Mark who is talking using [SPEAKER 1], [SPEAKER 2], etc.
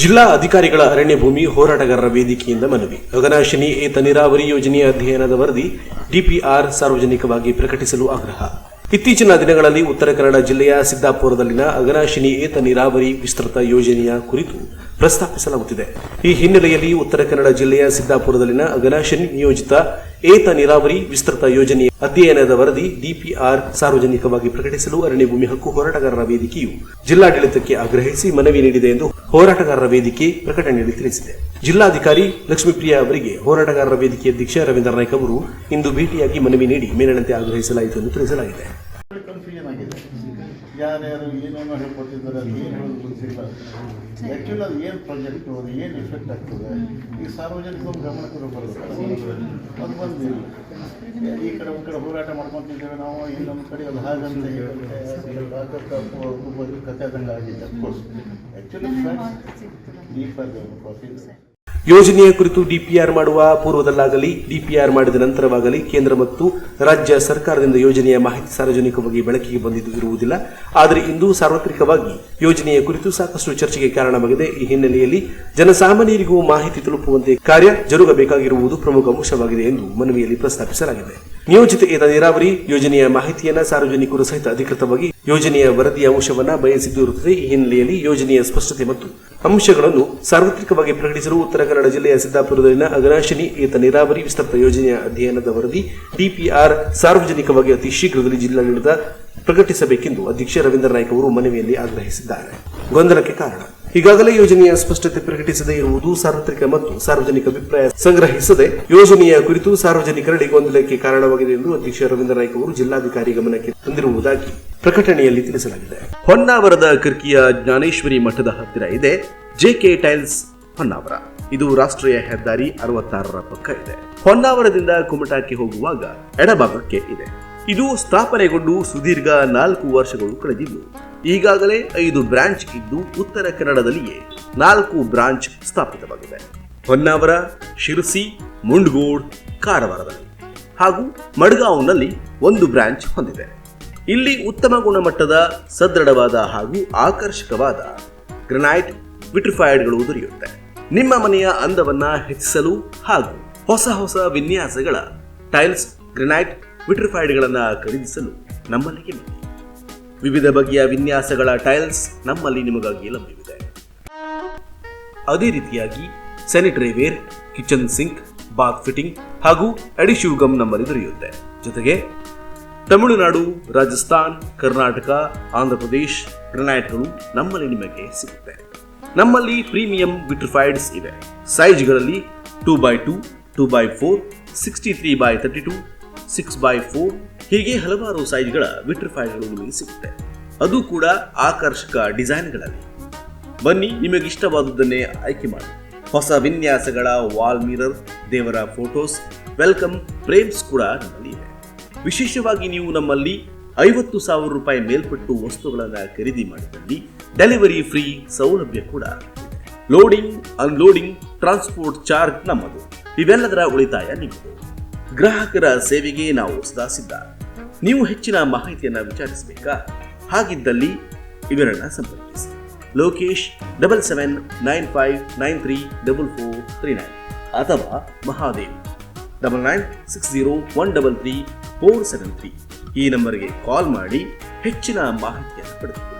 [SPEAKER 1] ಜಿಲ್ಲಾ ಅಧಿಕಾರಿಗಳ ಅರಣ್ಯ ಭೂಮಿ ಹೋರಾಟಗಾರರ ವೇದಿಕೆಯಿಂದ ಮನವಿ. ಗಗನಾಶಿನಿ, ಏತ ನೀರಾವರಿ ಯೋಜನೆಯ ಅಧ್ಯಯನದ ವರದಿ ಡಿಪಿಆರ್ ಸಾರ್ವಜನಿಕವಾಗಿ ಪ್ರಕಟಿಸಲು ಆಗ್ರಹ. ಇತ್ತೀಚಿನ ದಿನಗಳಲ್ಲಿ ಉತ್ತರ ಕನ್ನಡ ಜಿಲ್ಲೆಯ ಸಿದ್ದಾಪುರದಲ್ಲಿನ ಅಗನಾಶಿನಿ ಏತ ನೀರಾವರಿ ವಿಸ್ತೃತ ಯೋಜನೆಯ ಕುರಿತು ಪ್ರಸ್ತಾಪಿಸಲಾಗುತ್ತಿದೆ. ಈ ಹಿನ್ನೆಲೆಯಲ್ಲಿ ಉತ್ತರ ಕನ್ನಡ ಜಿಲ್ಲೆಯ ಸಿದ್ದಾಪುರದಲ್ಲಿನ ಅಘನಾಶಿನಿ ನಿಯೋಜಿತ ಏತ ನೀರಾವರಿ ವಿಸ್ತೃತ ಯೋಜನೆಯ ಅಧ್ಯಯನದ ವರದಿ ಡಿಪಿಆರ್ ಸಾರ್ವಜನಿಕವಾಗಿ ಪ್ರಕಟಿಸಲು ಅರಣ್ಯ ಭೂಮಿ ಹಕ್ಕು ಹೋರಾಟಗಾರರ ವೇದಿಕೆಯು ಜಿಲ್ಲಾಡಳಿತಕ್ಕೆ ಆಗ್ರಹಿಸಿ ಮನವಿ ನೀಡಿದೆ ಎಂದು ಹೋರಾಟಗಾರರ ವೇದಿಕೆ ಪ್ರಕಟಣೆಯಲ್ಲಿ ತಿಳಿಸಿದೆ. ಜಿಲ್ಲಾಧಿಕಾರಿ ಲಕ್ಷ್ಮೀಪ್ರಿಯಾ ಅವರಿಗೆ ಹೋರಾಟಗಾರರ ವೇದಿಕೆ ಅಧ್ಯಕ್ಷ ರವೀಂದ್ರ ನಾಯ್ಕ ಅವರು ಇಂದು ಭೇಟಿಯಾಗಿ ಮನವಿ ನೀಡಿ ಮೇಲಿನಂತೆ ಆಗ್ರಹಿಸಲಾಯಿತು ಎಂದು ತಿಳಿಸಲಾಗಿದೆ.
[SPEAKER 2] ಯಾರ್ಯಾರು ಏನೇನೋ ಹೇಳ್ಕೊಟ್ಟಿದ್ದಾರೆ ಅದು ಏನು ಹೇಳೋದು ಗೊತ್ತಿಲ್ಲ. ಆ್ಯಕ್ಚುಲಿ ಅದು ಏನು ಪ್ರಾಜೆಕ್ಟು ಅದು, ಏನು ಎಫೆಕ್ಟ್ ಆಗ್ತದೆ? ಈ ಸಾರ್ವಜನಿಕರು ಗಮನಕ್ಕೆ ಬರಬೇಕು ಅದು ಬಂದಿಲ್ಲ ಈ ಕಡೆ ಒಂದು ಕಡೆ ಹೋರಾಟ ಮಾಡ್ಕೊತಿದ್ದೇವೆ ನಾವು ಇನ್ನೊಂದು ಕಡೆ ಅದು ಹಾಗಂತ ಕತೆ ಆದಂಗೆ ಆಗಿದೆ ಅಫ್ಕೋರ್ಸ್ ಆ್ಯಕ್ಚುಲಿ ಡೀಪರ್ ಕಾಫಿ
[SPEAKER 1] ಯೋಜನೆಯ ಕುರಿತು ಡಿಪಿಆರ್ ಮಾಡುವ ಪೂರ್ವದಲ್ಲಾಗಲಿ ಡಿಪಿಆರ್ ಮಾಡಿದ ನಂತರವಾಗಲಿ ಕೇಂದ್ರ ಮತ್ತು ರಾಜ್ಯ ಸರ್ಕಾರದಿಂದ ಯೋಜನೆಯ ಮಾಹಿತಿ ಸಾರ್ವಜನಿಕವಾಗಿ ಬೆಳಕಿಗೆ ಬಂದಿದ್ದು ಆದರೆ ಇಂದು ಸಾರ್ವತ್ರಿಕವಾಗಿ ಯೋಜನೆಯ ಕುರಿತು ಸಾಕಷ್ಟು ಚರ್ಚೆಗೆ ಕಾರಣವಾಗಿದೆ. ಈ ಹಿನ್ನೆಲೆಯಲ್ಲಿ ಜನಸಾಮಾನ್ಯರಿಗೂ ಮಾಹಿತಿ ತಲುಪುವಂತೆ ಕಾರ್ಯ ಜರುಗಬೇಕಾಗಿರುವುದು ಪ್ರಮುಖ ಅಂಶವಾಗಿದೆ ಎಂದು ಮನವಿಯಲ್ಲಿ ಪ್ರಸ್ತಾಪಿಸಲಾಗಿದೆ. ನಿಯೋಜಿತ ಏತ ನೀರಾವರಿ ಯೋಜನೆಯ ಮಾಹಿತಿಯನ್ನ ಸಾರ್ವಜನಿಕರು ಸಹಿತ ಅಧಿಕೃತವಾಗಿ ಯೋಜನೆಯ ವರದಿಯ ಅಂಶವನ್ನು ಬಯಸಿದ್ದು ಇರುತ್ತದೆ ಈ ಹಿನ್ನೆಲೆಯಲ್ಲಿ ಯೋಜನೆಯ ಸ್ಪಷ್ಟತೆ ಮತ್ತು ಅಂಶಗಳನ್ನು ಸಾರ್ವತ್ರಿಕವಾಗಿ ಪ್ರಕಟಿಸಲು ಉತ್ತರ ಕನ್ನಡ ಜಿಲ್ಲೆಯ ಸಿದ್ದಾಪುರದಲ್ಲಿನ ಅಘನಾಶಿನಿ ಏತ ನೀರಾವರಿ ವಿಸ್ತೃತ ಯೋಜನೆಯ ಅಧ್ಯಯನದ ವರದಿ ಡಿಪಿಆರ್ ಸಾರ್ವಜನಿಕವಾಗಿ ಅತಿ ಶೀಘ್ರದಲ್ಲಿ ಜಿಲ್ಲಾಡಳಿತ ಪ್ರಕಟಿಸಬೇಕೆಂದು ಅಧ್ಯಕ್ಷ ರವೀಂದ್ರ ನಾಯ್ಕ ಅವರು ಮನವಿಯಲ್ಲಿ ಆಗ್ರಹಿಸಿದ್ದಾರೆ. ಗೊಂದಲಕ್ಕೆ ಕಾರಣ ಈಗಾಗಲೇ ಯೋಜನೆಯ ಸ್ಪಷ್ಟತೆ ಪ್ರಕಟಿಸದೇ ಇರುವುದು ಸಾರ್ವತ್ರಿಕ ಮತ್ತು ಸಾರ್ವಜನಿಕ ಅಭಿಪ್ರಾಯ ಸಂಗ್ರಹಿಸದೆ, ಯೋಜನೆಯ ಕುರಿತು ಸಾರ್ವಜನಿಕರಲ್ಲಿ ಗೊಂದಲಕ್ಕೆ ಕಾರಣವಾಗಿದೆ ಎಂದು ಅಧ್ಯಕ್ಷ ರವೀಂದ್ರ ನಾಯ್ಕ ಅವರು ಜಿಲ್ಲಾಧಿಕಾರಿ ಗಮನಕ್ಕೆ ತಂದಿರುವುದಾಗಿ ಪ್ರಕಟಣೆಯಲ್ಲಿ ತಿಳಿಸಲಾಗಿದೆ. ಹೊನ್ನಾವರದ ಕಿರ್ಕಿಯ ಜ್ಞಾನೇಶ್ವರಿ ಮಠದ ಹತ್ತಿರ ಇದೆ ಜೆಕೆ ಟೈಲ್ಸ್ ಹೊನ್ನಾವರ. ಇದು ರಾಷ್ಟ್ರೀಯ ಹೆದ್ದಾರಿ ಅರವತ್ತಾರರ ಪಕ್ಕ ಇದೆ. ಹೊನ್ನಾವರದಿಂದ ಕುಮಟಾಕ್ಕೆ ಹೋಗುವಾಗ ಎಡಭಾಗಕ್ಕೆ ಇದೆ. ಇದು ಸ್ಥಾಪನೆಗೊಂಡು ಸುದೀರ್ಘ ನಾಲ್ಕು ವರ್ಷಗಳು ಕಳೆದಿದ್ದು ಈಗಾಗಲೇ ಐದು ಬ್ರಾಂಚ್ ಇದ್ದು ಉತ್ತರ ಕನ್ನಡದಲ್ಲಿಯೇ ನಾಲ್ಕು ಬ್ರಾಂಚ್ ಸ್ಥಾಪಿತವಾಗಿದೆ. ಹೊನ್ನಾವರ, ಶಿರಸಿ, ಮುಂಡ್ಗೋಡ್, ಕಾರವಾರದಲ್ಲಿ ಹಾಗೂ ಮಡ್ಗಾಂವ್ನಲ್ಲಿ ಒಂದು ಬ್ರಾಂಚ್ ಹೊಂದಿದೆ. ಇಲ್ಲಿ ಉತ್ತಮ ಗುಣಮಟ್ಟದ ಸದೃಢವಾದ ಹಾಗೂ ಆಕರ್ಷಕವಾದ ಗ್ರನೈಟ್ ವಿಟ್ರಿಫೈಡ್ಗಳು ದೊರೆಯುತ್ತೆ. ನಿಮ್ಮ ಮನೆಯ ಅಂದವನ್ನ ಹೆಚ್ಚಿಸಲು ಹಾಗೂ ಹೊಸ ಹೊಸ ವಿನ್ಯಾಸಗಳ ಟೈಲ್ಸ್, ಗ್ರನೈಟ್ ವಿಟ್ರಿಫೈಡ್ಗಳನ್ನು ಖರೀದಿಸಲು ನಮ್ಮಲ್ಲಿಗೆ ಬನ್ನಿ ವಿವಿಧ ಬಗೆಯ ವಿನ್ಯಾಸಗಳ ಟೈಲ್ಸ್ ನಮ್ಮಲ್ಲಿ ನಿಮಗಾಗಿ ಲಭ್ಯವಿದೆ. ಅದೇ ರೀತಿಯಾಗಿ sanitary ware kitchen sink, bath fitting ಹಾಗೂ ಅಡಿಶಿವ್ ಗಮ್ ನಮ್ಮಲ್ಲಿ ದೊರೆಯುತ್ತೆ. ಜೊತೆಗೆ ತಮಿಳುನಾಡು, ರಾಜಸ್ಥಾನ್, ಕರ್ನಾಟಕ, ಆಂಧ್ರಪ್ರದೇಶ್ ಗ್ರನೈಟ್ಗಳು ನಮ್ಮಲ್ಲಿ ನಿಮಗೆ ಸಿಗುತ್ತೆ. ನಮ್ಮಲ್ಲಿ ಪ್ರೀಮಿಯಂ ವಿಟ್ರಿಫೈಡ್ಸ್ ಇವೆ. ಸೈಜ್ಗಳಲ್ಲಿ two by two two by four, sixty three by thirty two six by four ಹೀಗೆ ಹಲವಾರು ಸೈಜ್ಗಳ ವಿಟ್ರಿಫೈರ್ಗಳು ನಿಮಗೆ ಸಿಗುತ್ತೆ. ಅದು ಕೂಡ ಆಕರ್ಷಕ ಡಿಸೈನ್ಗಳಲ್ಲಿ. ಬನ್ನಿ, ನಿಮಗೆ ಇಷ್ಟವಾದುದನ್ನೇ ಆಯ್ಕೆ ಮಾಡಿ. ಹೊಸ ವಿನ್ಯಾಸಗಳ ವಾಲ್ ಮಿರರ್, ದೇವರ ಫೋಟೋಸ್, ವೆಲ್ಕಮ್ ಫ್ರೇಮ್ಸ್ ಕೂಡ ನಮ್ಮಲ್ಲಿ ಇದೆ. ವಿಶೇಷವಾಗಿ ನೀವು ನಮ್ಮಲ್ಲಿ ಐವತ್ತು ಸಾವಿರ ರೂಪಾಯಿ ಮೇಲ್ಪಟ್ಟು ವಸ್ತುಗಳನ್ನು ಖರೀದಿ ಮಾಡಿದಲ್ಲಿ ಡೆಲಿವರಿ ಫ್ರೀ ಸೌಲಭ್ಯ ಕೂಡ ಲೋಡಿಂಗ್, ಅನ್ಲೋಡಿಂಗ್, ಟ್ರಾನ್ಸ್ಪೋರ್ಟ್ ಚಾರ್ಜ್ ನಮ್ಮದು. ಇವೆಲ್ಲದರ ಉಳಿತಾಯ ನಿಮ್ಮದು. ಗ್ರಾಹಕರ ಸೇವೆಗೆ ನಾವು ಸದಾ ಸಿದ್ಧ ನೀವು ಹೆಚ್ಚಿನ ಮಾಹಿತಿಯನ್ನು ವಿಚಾರಿಸಬೇಕಾ? ಹಾಗಿದ್ದಲ್ಲಿ ಇವರನ್ನು ಸಂಪರ್ಕಿಸಿ. Lokesh double seven nine five nine three double four three nine ಅಥವಾ Mahadev double nine six zero one double three four seven three ಈ ನಂಬರ್ಗೆ ಕಾಲ್ ಮಾಡಿ ಹೆಚ್ಚಿನ ಮಾಹಿತಿಯನ್ನು ಪಡೆದುಕೊಳ್ಳಿ.